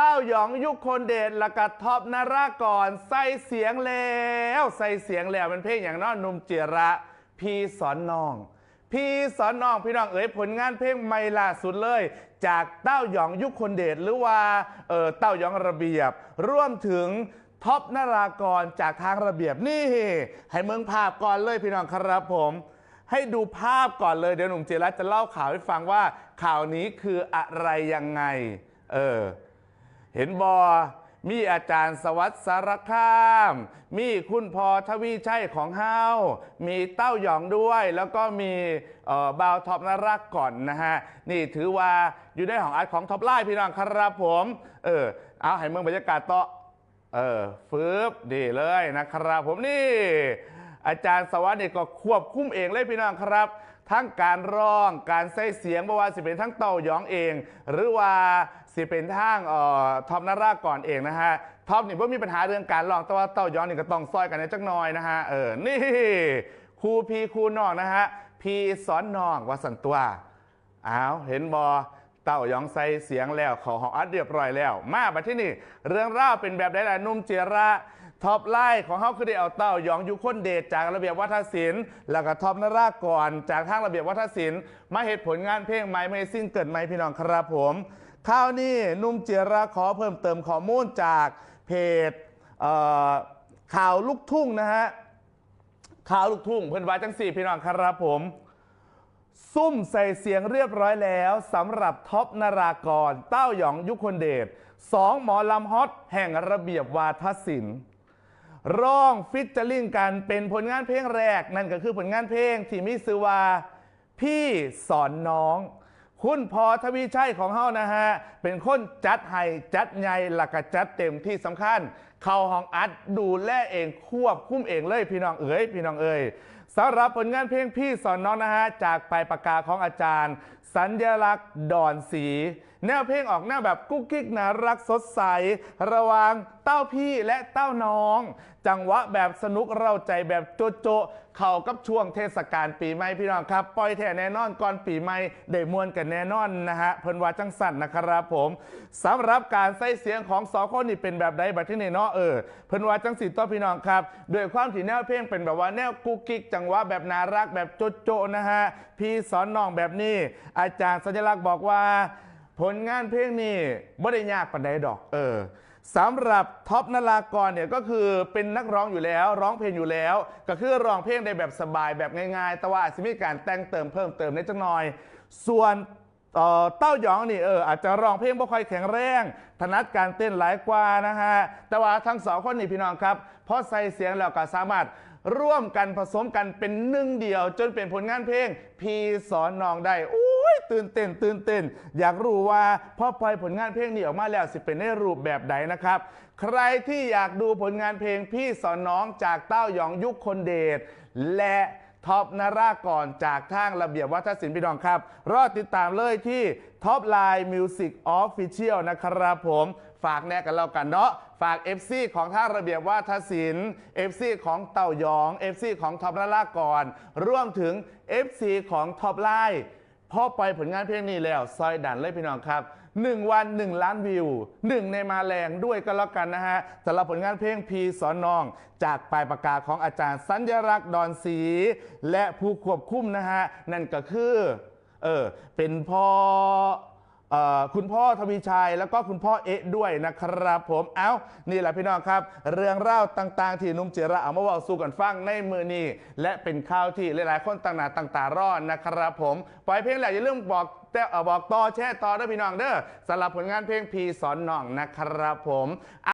เต้าหยองยุคคนเดชละก็ท็อปนารากรใส่เสียงแล้วใส่เสียงแล้วเป็นเพลงอย่างน้อยหนุ่มเจระพี่สอนน้อง พี่สอนน้องพี่น้องเอ๋ยผลงานเพลงใหม่ล่าสุดเลย จากเต้าหยองยุคคนเดชหรือว่าเออเต้าหยองระเบียบร่วมถึงท็อปนารากรจากทางระเบียบนี่ ให้เมืองภาพก่อนเลยพี่น้องครับผมให้ดูภาพก่อนเลยเดี๋ยวหนุ่มเจรัตจะเล่าข่าวให้ฟังว่าข่าวนี้คืออะไรยังไง เออ เห็นบอมีอาจารย์สวัสดิ์สารคาม มีคุณพอทวีชัยของเฮา มีเต้าหยองด้วย แล้วก็มีเอ่อบาวท็อปนรักก่อนนะฮะ นี่ถือว่าอยู่ในของอาร์ตของท็อปไลน์พี่น้องครับผม เออ เอาให้เมืองบรรยากาศต่อ เออฟืบดีเลยนะครับผมนี่ อาจารย์สวัสดิ์นี่ก็ควบคุมเองเลยพี่น้องครับ ทั้งการร้อง การใส่เสียงบ่ว่าสิเป็นทั้งเต่ายองเอง หรือว่าสิเป็นทางเอ่อท็อปนาราก่อนเองนะฮะท็อปนี่ว่ามีปัญหาเรื่องการร้องแต่ว่าเต่ายองนี่ก็ต้องซอยกันในจักหน่อยนะฮะเออนี่ครูพีครูน้องนะฮะพีสอนน้องวาสันตัวอ้าวเห็นบอเต่ายองใส่เสียงแล้วขอของอัดเรียบร้อยแล้ว มาบัดที่นี่เรื่องราวเป็นแบบใดล่ะนุ่มเจระ ท็อปไล่ของเขาคือได้เอาเต้ายองยุคนเดชจากระเบียบวัฒนศิลป์แล้วก็ท็อปนรากรจากทางระเบียบวัฒนศิลป์มาเหตุผลงานเพลงไม้ไม่สิ้นเกิดไหมพี่น้องครับผมคราวนี้นุ่มเจระขอเพิ่มเติมข้อมูลจากเพจข่าวลูกทุ่งนะฮะข่าวลูกทุ่งเพื่อนว่าจังสี่พี่น้องครับผมซุ่มใส่เสียงเรียบร้อยแล้วสำหรับท็อปนารากร เต้าหยองยุคนเดชสองหมอลำฮอตแห่งระเบียบวาทศิลป์ ร้องฟิชเจอริงกันเป็นผลงานเพลงแรก นั่นก็คือผลงานเพลงที่มีชื่อว่า พี่สอนน้อง คุณพอทวีชัยของเฮานะฮะ เป็นคนจัดให้จัดใหญ่หลักจัดเต็มที่สำคัญ เข้าห้องอัดดูแลเองควบคุมเองเลยพี่น้องเอ๋ยพี่น้องเอ๋ยสำหรับผลงานเพลงพี่สอนน้องนะฮะ จากปลายปากกาของอาจารย์ สัญลักษณ์ดอนสี แนวเพลงออกแนวแบบกุ๊กกิ๊กน่ารักสดใส ระว่างเต้าพี่และเต้าน้อง จังหวะแบบสนุกเราใจแบบโจโจเข้ากับช่วงเทศกาลปีใหม่พี่น้องครับ ปล่อยแท้แน่นอนก่อนปีใหม่ได้มวนกันแน่นอนนะฮะเพิ่นว่าจังสั่นนะครับผมสำหรับการใส่เสียงของสองคนนี่เป็นแบบใดแบัดที่นี่เนาะเออเพิ่นว่าจังสิต่อพี่น้องครับด้วยความที่แนวเพลงเป็นแบบว่าแนวกุ๊กกิ๊กจังหวะแบบน่ารักแบบโจโจนะฮะพี่สอนน้องแบบนี้ อาจารย์สัญลักษณ์บอกว่า ผลงานเพลงนี้ไม่ได้ยากปานใดดอก เออสำหรับท็อปนารากรเนี่ยก็คือเป็นนักร้องอยู่แล้ว ร้องเพลงอยู่แล้ว ก็คือร้องเพลงได้แบบสบายแบบง่ายๆ แต่ว่าอาจจะมีการแต่งเติมเพิ่มเติมในจังหน่อย ส่วนเอ่อเต้าหยองนี่เอออาจจะร้องเพลงบ่ค่อยแข็งแรงถนัดการเต้นหลายกว่านะฮะแต่ว่าทั้งสองคนนี่พี่น้องครับพอใส่เสียงแล้วก็สามารถร่วมกันผสมกันเป็นหนึ่งเดียว จนเป็นผลงานเพลงพี่สอนน้องได้อ้ ตื่นเต้นตื่นเต้น อยากรู้ว่าพ่อปล่อยผลงานเพลงนี้ออกมาแล้วสิเป็นในรูปแบบใดนะครับ ใครที่อยากดูผลงานเพลงพี่สอนน้องจากเต้าหยองยุคคนเดชและท็อปนารากรจากทางระเบียบวัฒนศิลป์พี่น้องครับ รอติดตามเลยที่ท็อปไลน์มิวสิกออฟฟิเชียลนะครับผมฝากแน่กันแล้วกันเนาะฝาก FC ของท่าระเบียบวาทศิลป์ FC ของเต่ายอง FC ของท็อปนารากรรวมถึง FC ของท็อปไลน์ พอปล่อยผลงานเพลงนี้แล้วซอยดันเลยพี่น้องครับ 1 วัน 1 ล้านวิว 1 ในมาแรงด้วยก็แล้วกันนะฮะสำหรับผลงานเพลงพีสอนนอง จากปลายปากกาของอาจารย์สัญลักษณ์ดอนศรีและผู้ควบคุมนะฮะ นั่นก็คือ เออเป็นพ่อ คุณพ่อทวีชัยแล้วก็คุณพ่อเอ๊ะด้วยนะครับผมเอ้านี่แหละพี่น้องครับ เรื่องเล่าต่างๆ ที่นุ่มเจระเอามาว่าสู่กันฟังในมือนี้และเป็นข่าวที่หลายๆ คนต่างหน้าต่างตารอดนะครับผมปล่อยเพลงแหละอย่าลืมบอกแต่อ่อบอกต่อแชร์ต่อด้วยพี่น้องเด้อสำหรับผลงานเพลงพีสอนน้องนะครับผม